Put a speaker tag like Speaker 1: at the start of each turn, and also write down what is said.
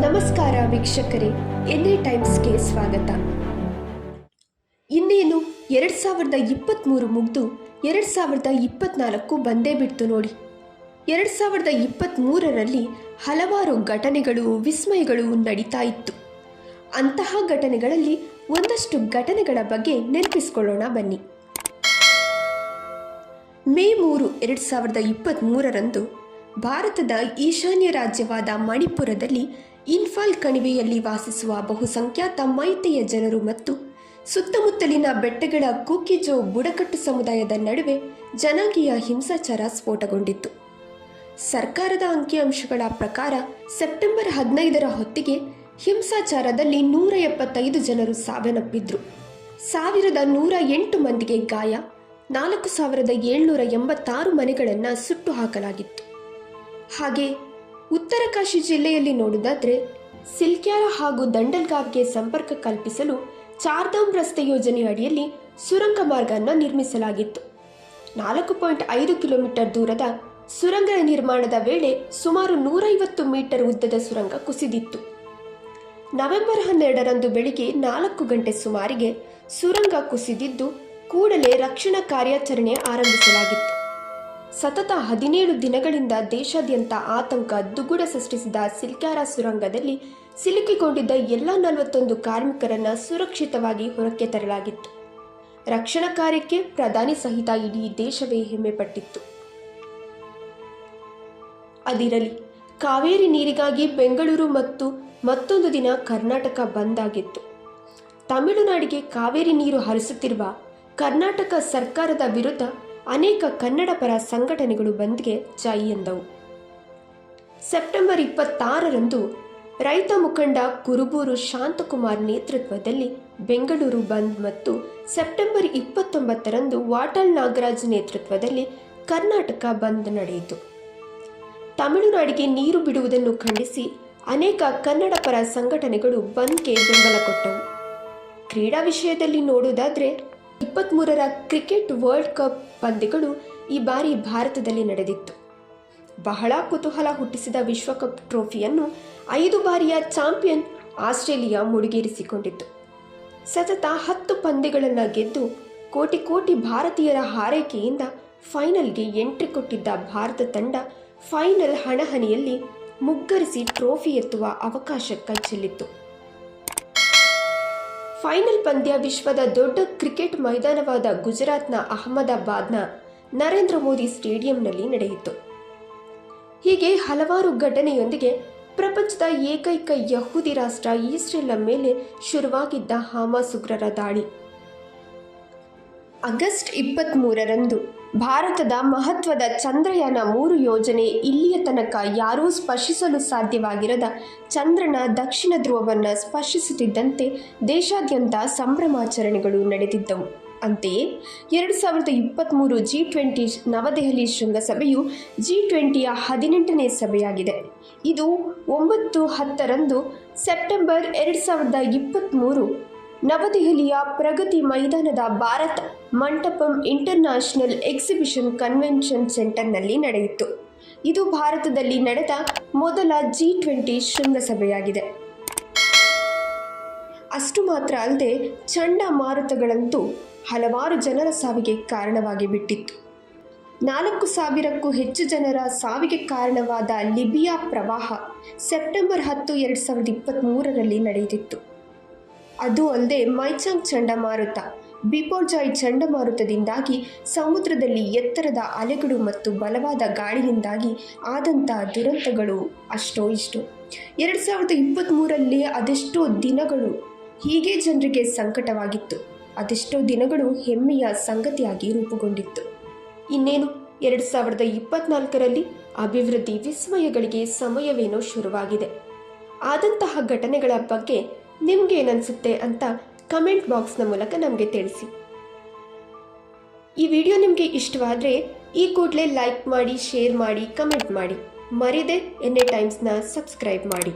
Speaker 1: ನಮಸ್ಕಾರ ವೀಕ್ಷಕರೇ, ಎನ್ಎ ಟೈಮ್ಸ್ಗೆ ಸ್ವಾಗತ. ಇನ್ನೇನು ಎರಡು ಸಾವಿರದ ಇಪ್ಪತ್ತ್ಮೂರು ಮುಗಿದು ಎರಡು ಸಾವಿರದ ಇಪ್ಪತ್ನಾಲ್ಕು ಬಂದೇ ಬಿಡ್ತು ನೋಡಿ. ಎರಡು ಸಾವಿರದ ಇಪ್ಪತ್ತ್ಮೂರರಲ್ಲಿ ಹಲವಾರು ಘಟನೆಗಳು, ವಿಸ್ಮಯಗಳು ನಡೀತಾ ಇತ್ತು. ಅಂತಹ ಘಟನೆಗಳಲ್ಲಿ ಒಂದಷ್ಟು ಘಟನೆಗಳ ಬಗ್ಗೆ ನೆನಪಿಸ್ಕೊಳ್ಳೋಣ ಬನ್ನಿ. ಮೇ ಮೂರು, ಎರಡು ಸಾವಿರದ ಇಪ್ಪತ್ತ್ಮೂರರಂದು ಭಾರತದ ಈಶಾನ್ಯ ರಾಜ್ಯವಾದ ಮಣಿಪುರದಲ್ಲಿ ಇನ್ಫಾಲ್ ಕಣಿವೆಯಲ್ಲಿ ವಾಸಿಸುವ ಬಹುಸಂಖ್ಯಾತ ಮೈತೆಯ ಜನರು ಮತ್ತು ಸುತ್ತಮುತ್ತಲಿನ ಬೆಟ್ಟಗಳ ಕುಕ್ಕಿಜೋ ಬುಡಕಟ್ಟು ಸಮುದಾಯದ ನಡುವೆ ಜನಾಂಗೀಯ ಹಿಂಸಾಚಾರ ಸ್ಫೋಟಗೊಂಡಿತ್ತು. ಸರ್ಕಾರದ ಅಂಕಿಅಂಶಗಳ ಪ್ರಕಾರ ಸೆಪ್ಟೆಂಬರ್ ಹದಿನೈದರ ಹೊತ್ತಿಗೆ ಹಿಂಸಾಚಾರದಲ್ಲಿ ನೂರ ಎಪ್ಪತ್ತೈದು ಜನರು ಸಾವನ್ನಪ್ಪಿದ್ರು. ಸಾವಿರದ ನೂರ ಎಂಟು ಮಂದಿಗೆ ಗಾಯ ನಾಲ್ಕು ಸಾವಿರದ ಏಳ್ನೂರ ಎಂಬತ್ತಾರು ಮನೆಗಳನ್ನು ಸುಟ್ಟು ಹಾಕಲಾಗಿತ್ತು. ಹಾಗೆ ಉತ್ತರ ಕಾಶಿ ಜಿಲ್ಲೆಯಲ್ಲಿ ನೋಡುವುದಾದರೆ ಸಿಲ್ಕ್ಯಾರ ಹಾಗೂ ದಂಡಲ್ಗಾವ್ಗೆ ಸಂಪರ್ಕ ಕಲ್ಪಿಸಲು ಚಾರ್ಧಾಮ್ ರಸ್ತೆ ಯೋಜನೆ ಅಡಿಯಲ್ಲಿ ಸುರಂಗ ಮಾರ್ಗವನ್ನು ನಿರ್ಮಿಸಲಾಗಿತ್ತು. ನಾಲ್ಕು ಪಾಯಿಂಟ್ ಐದು ಕಿಲೋಮೀಟರ್ ದೂರದ ಸುರಂಗ ನಿರ್ಮಾಣದ ವೇಳೆ ಸುಮಾರು ನೂರೈವತ್ತು ಮೀಟರ್ ಉದ್ದದ ಸುರಂಗ ಕುಸಿದಿತ್ತು. ನವೆಂಬರ್ ಹನ್ನೆರಡರಂದು ಬೆಳಿಗ್ಗೆ ನಾಲ್ಕು ಗಂಟೆ ಸುಮಾರಿಗೆ ಸುರಂಗ ಕುಸಿದಿದ್ದು ಕೂಡಲೇ ರಕ್ಷಣಾ ಕಾರ್ಯಾಚರಣೆ ಆರಂಭಿಸಲಾಗಿತ್ತು. ಸತತ ಹದಿನೇಳು ದಿನಗಳಿಂದ ದೇಶಾದ್ಯಂತ ಆತಂಕ ದುಗುಡ ಸೃಷ್ಟಿಸಿದ ಸಿಲ್ಕ್ಯಾರ ಸುರಂಗದಲ್ಲಿ ಸಿಲುಕಿಕೊಂಡಿದ್ದ ಎಲ್ಲ ನಲವತ್ತೊಂದು ಕಾರ್ಮಿಕರನ್ನ ಸುರಕ್ಷಿತವಾಗಿ ಹೊರಕ್ಕೆ ತರಲಾಗಿತ್ತು. ರಕ್ಷಣಾ ಕಾರ್ಯಕ್ಕೆ ಪ್ರಧಾನಿ ಸಹಿತ ಇಡೀ ದೇಶವೇ ಹೆಮ್ಮೆಪಟ್ಟಿತ್ತು ಅದಿರಲಿ, ಕಾವೇರಿ ನೀರಿಗಾಗಿ ಬೆಂಗಳೂರು ಮತ್ತು ಮತ್ತೊಂದು ದಿನ ಕರ್ನಾಟಕ ಬಂದ್ ಆಗಿತ್ತು. ತಮಿಳುನಾಡಿಗೆ ಕಾವೇರಿ ನೀರು ಹರಿಸುತ್ತಿರುವ ಕರ್ನಾಟಕ ಸರ್ಕಾರದ ವಿರುದ್ಧ ಅನೇಕ ಕನ್ನಡ ಪರ ಸಂಘಟನೆಗಳು ಬಂದ್ಗೆ ಜೈ ಎಂದವು. ಸೆಪ್ಟೆಂಬರ್ ಇಪ್ಪತ್ತಾರರಂದು ರೈತ ಮುಖಂಡ ಕುರುಬೂರು ಶಾಂತಕುಮಾರ್ ನೇತೃತ್ವದಲ್ಲಿ ಬೆಂಗಳೂರು ಬಂದ್ ಮತ್ತು ಸೆಪ್ಟೆಂಬರ್ ಇಪ್ಪತ್ತೊಂಬತ್ತರಂದು ವಾಟಾಳ್ ನಾಗರಾಜ್ ನೇತೃತ್ವದಲ್ಲಿ ಕರ್ನಾಟಕ ಬಂದ್ ನಡೆಯಿತು. ತಮಿಳುನಾಡಿಗೆ ನೀರು ಬಿಡುವುದನ್ನು ಖಂಡಿಸಿ ಅನೇಕ ಕನ್ನಡ ಪರ ಸಂಘಟನೆಗಳು ಬಂದ್ಗೆ ಬೆಂಬಲ ಕೊಟ್ಟವು. ಕ್ರೀಡಾ ವಿಷಯದಲ್ಲಿ ನೋಡುವುದಾದರೆ ಇಪ್ಪತ್ತ್ಮೂರರ ಕ್ರಿಕೆಟ್ ವರ್ಲ್ಡ್ ಕಪ್ ಪಂದ್ಯಗಳು ಈ ಬಾರಿ ಭಾರತದಲ್ಲಿ ನಡೆದಿತ್ತು. ಬಹಳ ಕುತೂಹಲ ಹುಟ್ಟಿಸಿದ ವಿಶ್ವಕಪ್ ಟ್ರೋಫಿಯನ್ನು ಐದು ಬಾರಿಯ ಚಾಂಪಿಯನ್ ಆಸ್ಟ್ರೇಲಿಯಾ ಮುಡಿಗೇರಿಸಿಕೊಂಡಿತ್ತು. ಸತತ ಹತ್ತು ಪಂದ್ಯಗಳನ್ನು ಗೆದ್ದು ಕೋಟಿ ಕೋಟಿ ಭಾರತೀಯರ ಹಾರೈಕೆಯಿಂದ ಫೈನಲ್ಗೆ ಎಂಟ್ರಿ ಕೊಟ್ಟಿದ್ದ ಭಾರತ ತಂಡ ಫೈನಲ್ ಹಣಹಣಿಯಲ್ಲಿ ಮುಗ್ಗರಿಸಿ ಟ್ರೋಫಿ ಎತ್ತುವ ಅವಕಾಶ ಕೈಚೆಲ್ಲಿತ್ತು ಫೈನಲ್ ಪಂದ್ಯ ವಿಶ್ವದ ದೊಡ್ಡ ಕ್ರಿಕೆಟ್ ಮೈದಾನವಾದ ಗುಜರಾತ್ನ ಅಹಮದಾಬಾದ್ನ ನರೇಂದ್ರ ಮೋದಿ ಸ್ಟೇಡಿಯಂನಲ್ಲಿ ನಡೆಯಿತು. ಹೀಗೆ ಹಲವಾರು ಘಟನೆಯೊಂದಿಗೆ ಪ್ರಪಂಚದ ಏಕೈಕ ಯಹೂದಿ ರಾಷ್ಟ್ರ ಇಸ್ರೇಲ್ನ ಮೇಲೆ ಶುರುವಾಗಿದ್ದ ಹಾಮಾಸ್ ಉಗ್ರರ ದಾಳಿ. ಆಗಸ್ಟ್ ಇಪ್ಪತ್ತ್ಮೂರರಂದು ಭಾರತದ ಮಹತ್ವದ ಚಂದ್ರಯಾನ ಮೂರು ಯೋಜನೆ ಇಲ್ಲಿಯ ತನಕ ಯಾರೂ ಸ್ಪರ್ಶಿಸಲು ಸಾಧ್ಯವಾಗಿರದ ಚಂದ್ರನ ದಕ್ಷಿಣ ಧ್ರುವವನ್ನು ಸ್ಪರ್ಶಿಸುತ್ತಿದ್ದಂತೆ ದೇಶಾದ್ಯಂತ ಸಂಭ್ರಮಾಚರಣೆಗಳು ನಡೆದಿದ್ದವು. ಅಂತೆಯೇ, ಎರಡು ಸಾವಿರದ ಇಪ್ಪತ್ತ್ಮೂರು ಜಿ ಟ್ವೆಂಟಿ ನವದೆಹಲಿ ಶೃಂಗಸಭೆಯು ಜಿ ಟ್ವೆಂಟಿಯ ಹದಿನೆಂಟನೇ ಸಭೆಯಾಗಿದೆ. ಇದು ಒಂಬತ್ತು ಹತ್ತರಂದು ಸೆಪ್ಟೆಂಬರ್ ಎರಡು ಸಾವಿರದ ಇಪ್ಪತ್ತ್ಮೂರು ನವದೆಹಲಿಯ ಪ್ರಗತಿ ಮೈದಾನದ Bharat Mandapam international exhibition convention ಸೆಂಟರ್ನಲ್ಲಿ ನಡೆಯಿತು. ಇದು ಭಾರತದಲ್ಲಿ ನಡೆದ ಮೊದಲ ಜಿ ಟ್ವೆಂಟಿ ಶೃಂಗಸಭೆಯಾಗಿದೆ. ಅಷ್ಟು ಮಾತ್ರ ಅಲ್ಲದೆ ಚಂಡಮಾರುತಗಳಂತೂ ಹಲವಾರು ಜನರ ಸಾವಿಗೆ ಕಾರಣವಾಗಿ ಬಿಟ್ಟಿತ್ತು. ನಾಲ್ಕು ಸಾವಿರಕ್ಕೂ ಹೆಚ್ಚು ಜನರ ಸಾವಿಗೆ ಕಾರಣವಾದ ಲಿಬಿಯಾ ಪ್ರವಾಹ ಸೆಪ್ಟೆಂಬರ್ ಹತ್ತು, ಎರಡು ಸಾವಿರದ ಇಪ್ಪತ್ತ್ಮೂರರಲ್ಲಿ ನಡೆಯುತ್ತಿತ್ತು ಅದು ಅಲ್ಲದೆ ಮೈಚಾಂಗ್ ಚಂಡಮಾರುತ ಬಿಪೋರ್ಜಾಯ್ ಚಂಡಮಾರುತದಿಂದಾಗಿ ಸಮುದ್ರದಲ್ಲಿ ಎತ್ತರದ ಅಲೆಗಳು ಮತ್ತು ಬಲವಾದ ಗಾಳಿಯಿಂದಾಗಿ ಆದಂಥ ದುರಂತಗಳು ಅಷ್ಟೋ ಇಷ್ಟು. ಎರಡು ಸಾವಿರದ ಇಪ್ಪತ್ತ್ಮೂರಲ್ಲಿ ಅದೆಷ್ಟೋ ದಿನಗಳು ಹೀಗೆ ಜನರಿಗೆ ಸಂಕಟವಾಗಿತ್ತು. ಅದೆಷ್ಟೋ ದಿನಗಳು ಹೆಮ್ಮೆಯ ಸಂಗತಿಯಾಗಿ ರೂಪುಗೊಂಡಿತ್ತು. ಇನ್ನೇನು, ಎರಡು ಸಾವಿರದ ಇಪ್ಪತ್ನಾಲ್ಕರಲ್ಲಿ ಅಭಿವೃದ್ಧಿ ವಿಸ್ಮಯಗಳಿಗೆ ಸಮಯವೇನೋ ಶುರುವಾಗಿದೆ. ಆದಂತಹ ಘಟನೆಗಳ ಬಗ್ಗೆ ನಿಮ್ಗೇನನ್ಸುತ್ತೆ ಅಂತ ಕಮೆಂಟ್ ಬಾಕ್ಸ್ನ ಮೂಲಕ ನಮಗೆ ತಿಳಿಸಿ. ಈ ವಿಡಿಯೋ ನಿಮಗೆ ಇಷ್ಟವಾದರೆ ಈ ಕೂಡಲೇ ಲೈಕ್ ಮಾಡಿ, ಶೇರ್ ಮಾಡಿ, ಕಮೆಂಟ್ ಮಾಡಿ. ಮರಿದೆ ಎನ್ ಎ ಟೈಮ್ಸ್ನ ಸಬ್ಸ್ಕ್ರೈಬ್ ಮಾಡಿ.